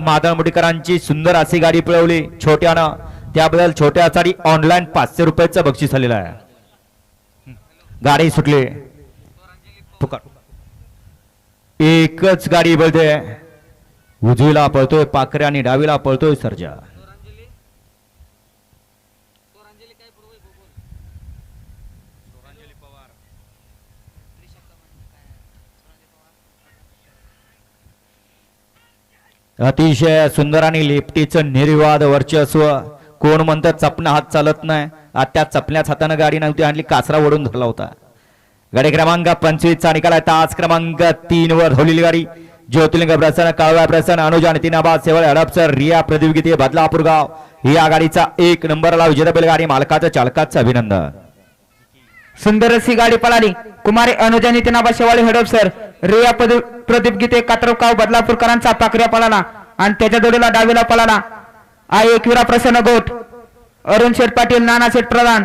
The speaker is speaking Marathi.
माधव मुडीकरांची सुंदर अशी गाडी पळवली छोट्यानं त्याबद्दल छोट्यासाठी ऑनलाईन पाचशे रुपयाचं बक्षीस आलेलं आहे. गाडी सुटली. पुकार एकच गाडी बोलते. उजवीला पळतोय पाखरे आणि डावीला पळतोय सर्जा. अतिशय सुंदर आणि लेफ्टीचं निर्विवाद वर्चस्व. कोण म्हणतं चपना हात चालत नाही. आज त्या चपल्याच हातानं गाडी नव्हती आणली कासरा ओढून धरला होता. गाडी क्रमांक पंचवीसचा निकाल आहे. तास क्रमांक तीन वर धवलेली गाडी. ज्योतिलिंग प्रसन्न काळवा प्रसन्न अनुज आणि तिनाबाद सेवळ हडपसर रिया प्रतियोगिते बदलापूर गाव. या गाडीचा एक नंबरला विजेता बैलगाडी मालकाचं चालकाचं अभिनंदन. सुंदर अशी गाडी पळाली. कुमारी अनुज आणि शेवाळे शेवाळी सर रिया प्रदीप प्रदीप गीते कात्रकाव बदलापूरकरांचा पाकऱ्या पळाला. आणि त्याच्या जोडीला डावीला पळाला. आई एकविरा प्रसन्न गोट अरुण शेठ पाटील नाना शेठ प्रधान.